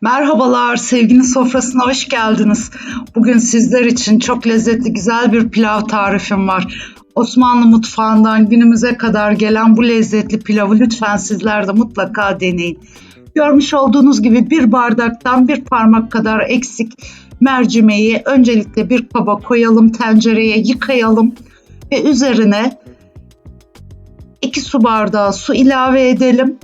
Merhabalar, sevginin sofrasına hoş geldiniz. Bugün sizler için çok lezzetli, güzel bir pilav tarifim var. Osmanlı mutfağından günümüze kadar gelen bu lezzetli pilavı lütfen sizler de mutlaka deneyin. Görmüş olduğunuz gibi bir bardaktan bir parmak kadar eksik mercimeği öncelikle bir kaba koyalım, tencereye yıkayalım ve üzerine 2 su bardağı su ilave edelim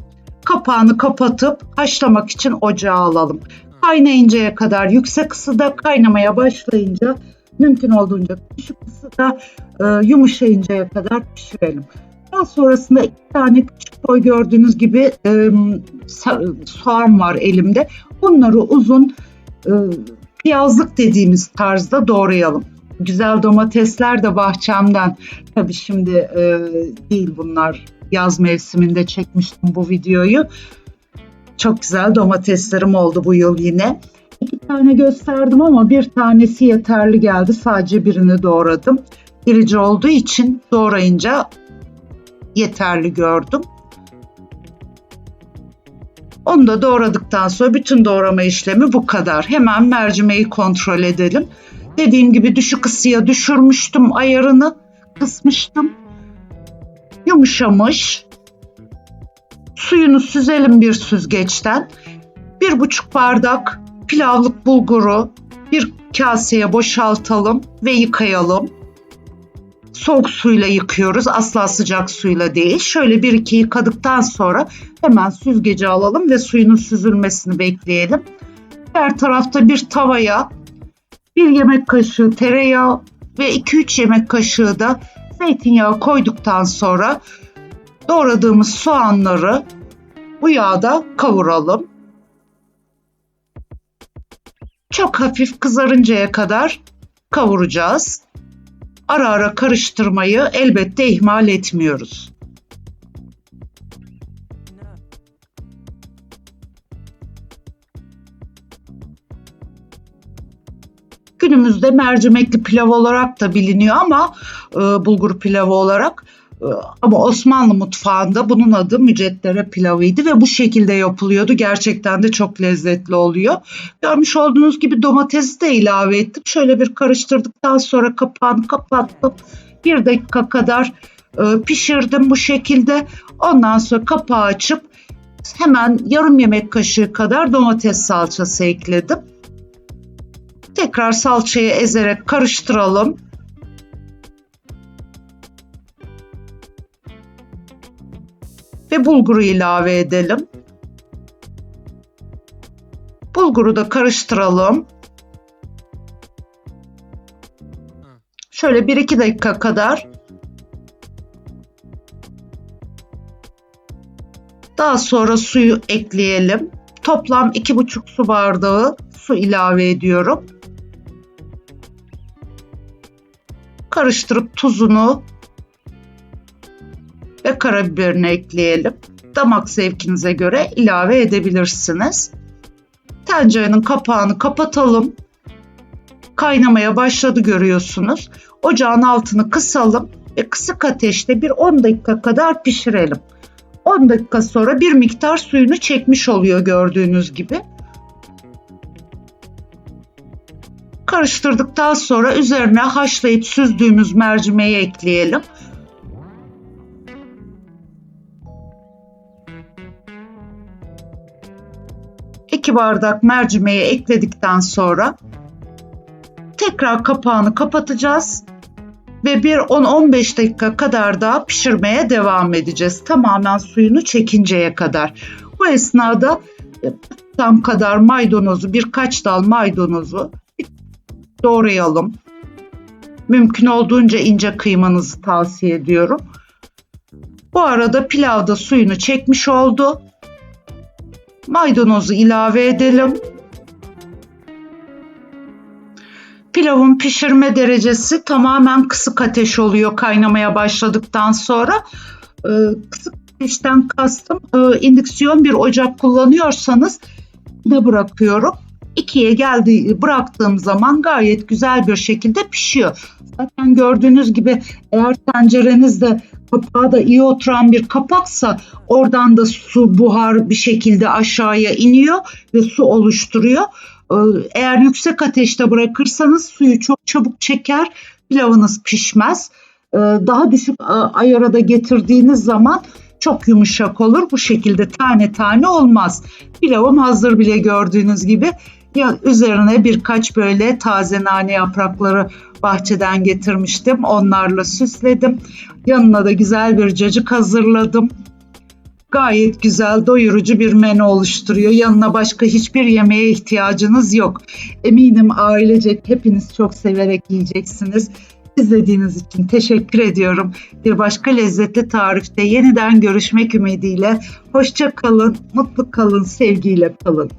kapağını kapatıp haşlamak için ocağa alalım. Kaynayıncaya kadar yüksek ısıda kaynamaya başlayınca mümkün olduğunca düşük ısıda e, yumuşayıncaya kadar pişirelim. Daha sonrasında iki tane küçük boy gördüğünüz gibi e, soğan var elimde. Bunları uzun e, piyazlık dediğimiz tarzda doğrayalım. Güzel domatesler de bahçemden. Tabii şimdi e, değil bunlar yaz mevsiminde çekmiştim bu videoyu. Çok güzel domateslerim oldu bu yıl yine. İki tane gösterdim ama bir tanesi yeterli geldi. Sadece birini doğradım. Dirici olduğu için doğrayınca yeterli gördüm. Onu da doğradıktan sonra bütün doğrama işlemi bu kadar. Hemen mercimeği kontrol edelim. Dediğim gibi düşük ısıya düşürmüştüm ayarını, kısmıştım yumuşamış. Suyunu süzelim bir süzgeçten. Bir buçuk bardak pilavlık bulguru bir kaseye boşaltalım ve yıkayalım. Soğuk suyla yıkıyoruz. Asla sıcak suyla değil. Şöyle bir iki yıkadıktan sonra hemen süzgeci alalım ve suyunun süzülmesini bekleyelim. Her tarafta bir tavaya bir yemek kaşığı tereyağı ve 2-3 yemek kaşığı da Zeytinyağı koyduktan sonra doğradığımız soğanları bu yağda kavuralım. Çok hafif kızarıncaya kadar kavuracağız. Ara ara karıştırmayı elbette ihmal etmiyoruz. Günümüzde mercimekli pilav olarak da biliniyor ama e, bulgur pilavı olarak e, ama Osmanlı mutfağında bunun adı müceddere pilavıydı ve bu şekilde yapılıyordu. Gerçekten de çok lezzetli oluyor. Görmüş olduğunuz gibi domatesi de ilave ettim. Şöyle bir karıştırdıktan sonra kapağını kapattım. Bir dakika kadar e, pişirdim bu şekilde. Ondan sonra kapağı açıp hemen yarım yemek kaşığı kadar domates salçası ekledim. Tekrar salçayı ezerek karıştıralım. Ve bulguru ilave edelim. Bulguru da karıştıralım. Şöyle 1-2 dakika kadar Daha sonra suyu ekleyelim. Toplam 2,5 su bardağı su ilave ediyorum. Karıştırıp tuzunu ve karabiberini ekleyelim. Damak zevkinize göre ilave edebilirsiniz. Tencerenin kapağını kapatalım. Kaynamaya başladı görüyorsunuz. Ocağın altını kısalım ve kısık ateşte bir 10 dakika kadar pişirelim. 10 dakika sonra bir miktar suyunu çekmiş oluyor gördüğünüz gibi. Karıştırdıktan sonra üzerine haşlayıp süzdüğümüz mercimeği ekleyelim. İki bardak mercimeği ekledikten sonra tekrar kapağını kapatacağız ve bir 10-15 dakika kadar daha pişirmeye devam edeceğiz. Tamamen suyunu çekinceye kadar. Bu esnada tam kadar maydanozu, birkaç dal maydanozu doğrayalım. Mümkün olduğunca ince kıymanızı tavsiye ediyorum. Bu arada pilavda suyunu çekmiş oldu. Maydanozu ilave edelim. Pilavın pişirme derecesi tamamen kısık ateş oluyor kaynamaya başladıktan sonra. Ee, kısık ateşten kastım e, indüksiyon bir ocak kullanıyorsanız ne bırakıyorum. İkiye geldiği bıraktığım zaman gayet güzel bir şekilde pişiyor. Zaten gördüğünüz gibi eğer tencerenizde kapağı da iyi oturan bir kapaksa oradan da su buhar bir şekilde aşağıya iniyor ve su oluşturuyor. Ee, Eğer yüksek ateşte bırakırsanız suyu çok çabuk çeker, pilavınız pişmez. Ee, Daha düşük e, ayara da getirdiğiniz zaman çok yumuşak olur. Bu şekilde tane tane olmaz. Pilavım hazır bile gördüğünüz gibi. Ya üzerine birkaç böyle taze nane yaprakları bahçeden getirmiştim. Onlarla süsledim. Yanına da güzel bir cacık hazırladım. Gayet güzel, doyurucu bir menü oluşturuyor. Yanına başka hiçbir yemeğe ihtiyacınız yok. Eminim ailecek hepiniz çok severek yiyeceksiniz. İzlediğiniz için teşekkür ediyorum. Bir başka lezzetli tarifte yeniden görüşmek ümidiyle. Hoşça kalın, mutlu kalın, sevgiyle kalın.